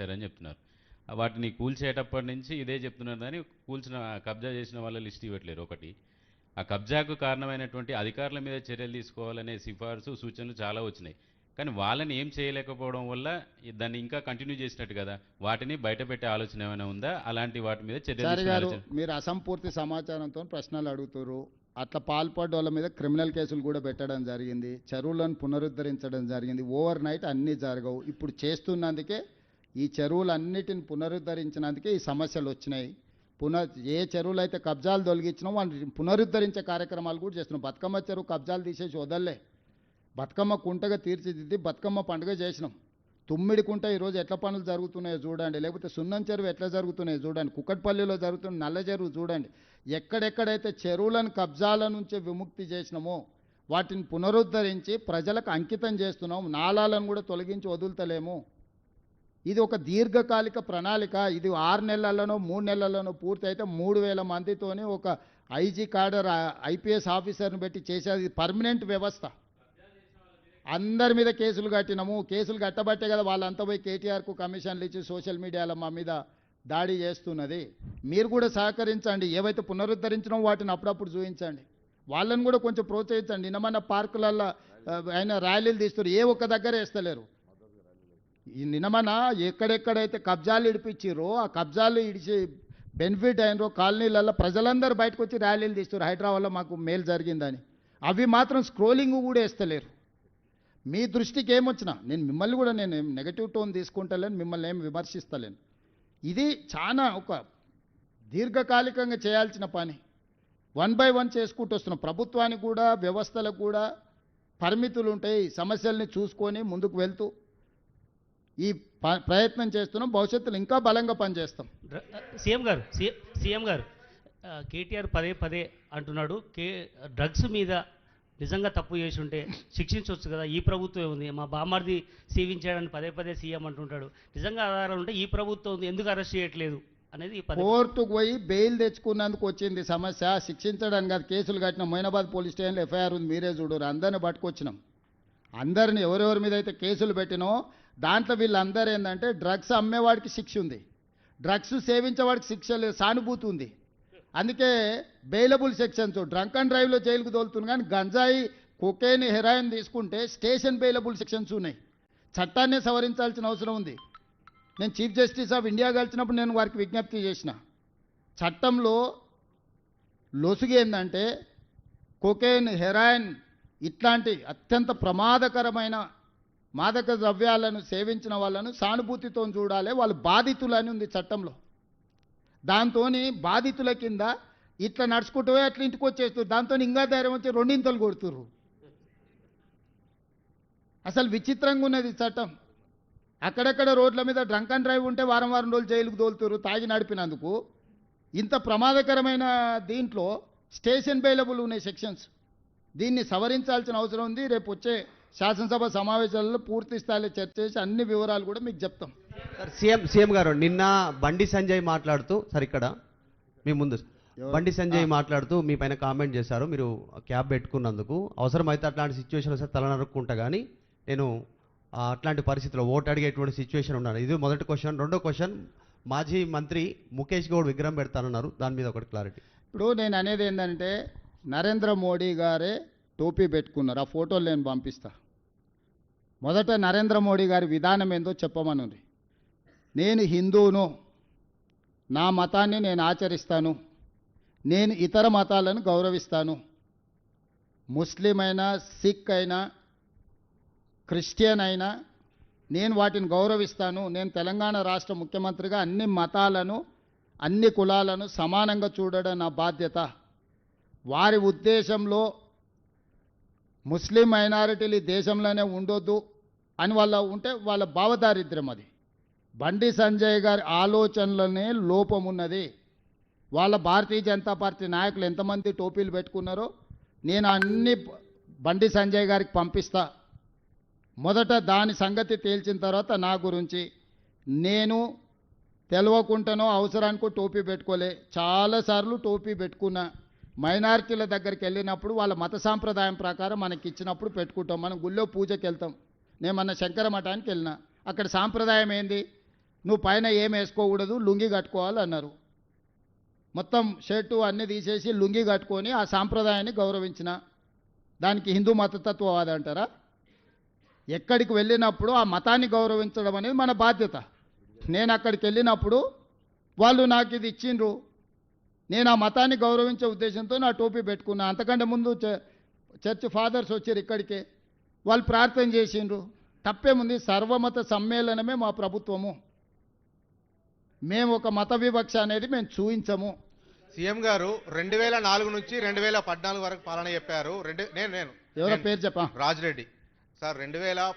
చేశారని చెప్తున్నారు. వాటిని కూల్చేటప్పటి నుంచి ఇదే చెప్తున్నారు కానీ కూల్చిన కబ్జా చేసిన వాళ్ళ లిస్ట్ ఇవ్వట్లేరు ఒకటి. ఆ కబ్జాకు కారణమైనటువంటి అధికారుల మీద చర్యలు తీసుకోవాలనే సిఫార్సు సూచనలు చాలా వచ్చినాయి. కానీ వాళ్ళని ఏం చేయలేకపోవడం వల్ల దాన్ని ఇంకా కంటిన్యూ చేసినట్టు కదా? వాటిని బయట పెట్టే ఆలోచన ఏమైనా ఉందా? అలాంటి వాటి మీద చర్యలు మీరు అసంపూర్తి సమాచారంతో ప్రశ్నలు అడుగుతారు అట్లా పాల్పడ్డ వాళ్ళ మీద క్రిమినల్ కేసులు కూడా పెట్టడం జరిగింది. చెరువులను పునరుద్ధరించడం జరిగింది. ఓవర్ నైట్ అన్నీ జరగవు. ఇప్పుడు చేస్తున్నందుకే ఈ చెరువులన్నిటిని పునరుద్ధరించినందుకే ఈ సమస్యలు వచ్చినాయి. పునర్ ఏ చెరువులు అయితే కబ్జాలు తొలగించినా వాటిని పునరుద్ధరించే కార్యక్రమాలు కూడా చేస్తున్నాం. బతుకమ్మ చెరువు కబ్జాలు తీసేసి వదల్లే. బతుకమ్మ కుంటగా తీర్చిదిద్ది బతుకమ్మ పండుగ చేసినాం. తుమ్మిడి కుంట ఈరోజు ఎట్లా పనులు జరుగుతున్నాయో చూడండి. లేకపోతే సున్నం చెరువు ఎట్లా జరుగుతున్నాయో చూడండి. కుక్కట్పల్లిలో జరుగుతున్న నల్ల చెరువు చూడండి. ఎక్కడెక్కడైతే చెరువులను కబ్జాల నుంచి విముక్తి చేసినామో వాటిని పునరుద్ధరించి ప్రజలకు అంకితం చేస్తున్నాం. నాళాలను కూడా తొలగించి వదులుతలేము. ఇది ఒక దీర్ఘకాలిక ప్రణాళిక. ఇది ఆరు నెలల్లోనో మూడు నెలల్లోనో పూర్తి అయితే మూడు వేల మందితోనే ఒక ఐజీ కాడర్ ఐపీఎస్ ఆఫీసర్ని పెట్టి చేసేది పర్మనెంట్ వ్యవస్థ. అందరి మీద కేసులు కట్టినాము. కేసులు కట్టబట్టే కదా వాళ్ళంతా పోయి కేటీఆర్కు కమిషన్లు ఇచ్చి సోషల్ మీడియాలో మా మీద దాడి చేస్తున్నది. మీరు కూడా సహకరించండి. ఏవైతే పునరుద్ధరించినామో వాటిని అప్పుడప్పుడు చూపించండి వాళ్ళని కూడా కొంచెం ప్రోత్సహించండి. నిన్న పార్కులల్లో ఆ, ఆయన ర్యాలీలు తీస్తారు ఏ ఒక్క దగ్గర వేస్తలేరు. ఈ నినమన ఎక్కడెక్కడైతే కబ్జాలు ఇడిపించారో ఆ కబ్జాలు ఇడిచి బెనిఫిట్ అయినరో కాలనీలలో ప్రజలందరూ బయటకు వచ్చి ర్యాలీలు తీస్తారు హైదరాబాద్లో మాకు మేలు జరిగిందని. అవి మాత్రం స్క్రోలింగ్ కూడా వేస్తలేరు. మీ దృష్టికి ఏమొచ్చినా నేను మిమ్మల్ని కూడా నేను నెగటివ్ టోన్ తీసుకుంటలేను మిమ్మల్ని ఏం విమర్శిస్తలేను. ఇది చాలా ఒక దీర్ఘకాలికంగా చేయాల్సిన పని. వన్ బై వన్ చేసుకుంటూ వస్తున్నాం. ప్రభుత్వానికి కూడా వ్యవస్థలకు కూడా పరిమితులు ఉంటాయి సమస్యల్ని చూసుకొని ముందుకు వెళ్తూ ఈ ప్రయత్నం చేస్తున్నాం భవిష్యత్తులో ఇంకా బలంగా పనిచేస్తాం. సీఎం గారు సీఎం గారు కేటీఆర్ పదే పదే అంటున్నాడు కే డ్రగ్స్ మీద నిజంగా తప్పు చేసి ఉంటే శిక్షించవచ్చు కదా ఈ ప్రభుత్వం ఉంది. మా బామ్మర్ది సేవించాడని పదే పదే సీఎం అంటుంటాడు. నిజంగా ఆధారాలు ఉంటే ఈ ప్రభుత్వం ఉంది ఎందుకు అరెస్ట్ చేయట్లేదు అనేది కోర్టుకు పోయి బెయిల్ తెచ్చుకున్నందుకు వచ్చింది సమస్య శిక్షించడానికి కాదు కేసులు కట్టిన మొయినాబాద్ పోలీస్ స్టేషన్లో ఎఫ్ఐఆర్ ఉంది మీరే చూడరు అందరిని పట్టుకొచ్చినాం. అందరిని ఎవరెవరి మీద అయితే కేసులు పెట్టినో దాంట్లో వీళ్ళందరూ ఏంటంటే డ్రగ్స్ అమ్మేవాడికి శిక్ష ఉంది. డ్రగ్స్ సేవించేవాడికి శిక్ష లేదు సానుభూతి ఉంది. అందుకే బెయిలబుల్ సెక్షన్స్ డ్రంక్ అండ్ డ్రైవ్లో జైలుకు తోలుతుంది కానీ గంజాయి కొకేన్ హెరాయిన్ తీసుకుంటే స్టేషన్ బెయిలబుల్ సెక్షన్స్ ఉన్నాయి. చట్టాన్ని సవరించాల్సిన అవసరం ఉంది. నేను చీఫ్ జస్టిస్ ఆఫ్ ఇండియా కలిసినప్పుడు నేను వారికి విజ్ఞప్తి చేసిన. చట్టంలో లొసుగు ఏంటంటే కొకేన్ హెరాయిన్ ఇట్లాంటి అత్యంత ప్రమాదకరమైన మాదక ద్రవ్యాలను సేవించిన వాళ్ళను సానుభూతితో చూడాలి. వాళ్ళు బాధితులని ఉంది చట్టంలో. దాంతో బాధితుల కింద ఇట్లా నడుచుకుంటూ అట్లా ఇంటికి వచ్చేస్తారు దాంతో ఇంకా ధైర్యం వచ్చి రెండింతలు కొడుతుర్రు. అసలు విచిత్రంగా ఉన్నది చట్టం. అక్కడక్కడ రోడ్ల మీద డ్రంక్ అండ్ డ్రైవ్ ఉంటే వారం వారం రోజులు జైలుకు తోలుతురు తాగి నడిపినందుకు. ఇంత ప్రమాదకరమైన దీంట్లో స్టేషన్ బెయిలబుల్ ఉన్నాయి సెక్షన్స్. దీన్ని సవరించాల్సిన అవసరం ఉంది. రేపు వచ్చే శాసనసభ సమావేశాలలో పూర్తి స్థాయిలో చర్చ చేసి అన్ని వివరాలు కూడా మీకు చెప్తాం. సార్ సీఎం సీఎం గారు నిన్న బండి సంజయ్ మాట్లాడుతూ సార్ ఇక్కడ మీ ముందు? బండి సంజయ్. మాట్లాడుతూ మీ పైన కామెంట్ చేశారు. మీరు క్యాబ్ పెట్టుకున్నందుకు అవసరమైతే అట్లాంటి సిచ్యువేషన్ వస్తే తల నరుక్కుంటా కానీ నేను అట్లాంటి పరిస్థితిలో ఓటు అడిగేటువంటి సిచ్యువేషన్ ఉన్నాను. ఇది మొదటి క్వశ్చన్ రెండో క్వశ్చన్ మాజీ మంత్రి ముఖేష్ గౌడ్ విగ్రహం పెడతానన్నారు. దాని మీద ఒకటి క్లారిటీ ఇప్పుడు నేను అనేది ఏంటంటే నరేంద్ర మోడీ గారే టోపీ పెట్టుకున్నారు. ఆ ఫోటోలు నేను పంపిస్తా. మొదట నరేంద్ర మోడీ గారి విధానం ఏందో చెప్పమనుంది. నేను హిందువును నా మతాన్ని నేను ఆచరిస్తాను. నేను ఇతర మతాలను గౌరవిస్తాను. ముస్లిం అయినా సిక్ అయినా క్రిస్టియన్ అయినా నేను వాటిని గౌరవిస్తాను. నేను తెలంగాణ రాష్ట్ర ముఖ్యమంత్రిగా అన్ని మతాలను అన్ని కులాలను సమానంగా చూడడం నా బాధ్యత. వారి ఉద్దేశంలో ముస్లిం మైనారిటీలు ఈ దేశంలోనే ఉండొద్దు అని వాళ్ళ ఉంటే వాళ్ళ భావదారిద్ర్యం అది. బండి సంజయ్ గారి ఆలోచనలోనే లోపం ఉన్నది. వాళ్ళ భారతీయ జనతా పార్టీ నాయకులు ఎంతమంది టోపీలు పెట్టుకున్నారో నేను అన్ని బండి సంజయ్ గారికి పంపిస్తా. మొదట దాని సంగతి తేల్చిన తర్వాత నా గురించి. నేను తెలవకుండానో అవసరానికి టోపీ పెట్టుకోలే. చాలాసార్లు టోపీ పెట్టుకున్నా. మైనారిటీల దగ్గరికి వెళ్ళినప్పుడు వాళ్ళ మత సాంప్రదాయం ప్రకారం మనకి ఇచ్చినప్పుడు పెట్టుకుంటాం. మనం గుళ్ళో పూజకి వెళ్తాం. నేను మన శంకర మఠానికి వెళ్ళిన. అక్కడ సాంప్రదాయం ఏంది? నువ్వు పైన ఏం వేసుకోకూడదు లుంగి కట్టుకోవాలి అన్నారు. మొత్తం షర్టు అన్నీ తీసేసి లుంగి కట్టుకొని ఆ సాంప్రదాయాన్ని గౌరవించిన. దానికి హిందూ మతతత్వవాద అంటారా? ఎక్కడికి వెళ్ళినప్పుడు ఆ మతాన్ని గౌరవించడం అనేది మన బాధ్యత. నేను అక్కడికి వెళ్ళినప్పుడు వాళ్ళు నాకు ఇది ఇచ్చిండ్రు. నేను ఆ మతాన్ని గౌరవించే ఉద్దేశంతో నా టోపీ పెట్టుకున్నా. అంతకంటే ముందు చర్చ్ ఫాదర్స్ వచ్చారు ఇక్కడికే. వాళ్ళు ప్రార్థన చేసిండ్రు. తప్పేముంది? సర్వమత సమ్మేళనమే మా ప్రభుత్వము. మేము ఒక మత వివక్ష అనేది మేము చూపించము సీఎం గారు రెండు వేల నాలుగు నుంచి రెండు వేల పద్నాలుగు వరకు పాలన చెప్పారు. రెండు నేను నేను ఎవరో పేరు చెప్పా? రాజిరెడ్డి. సార్ రెండు వేల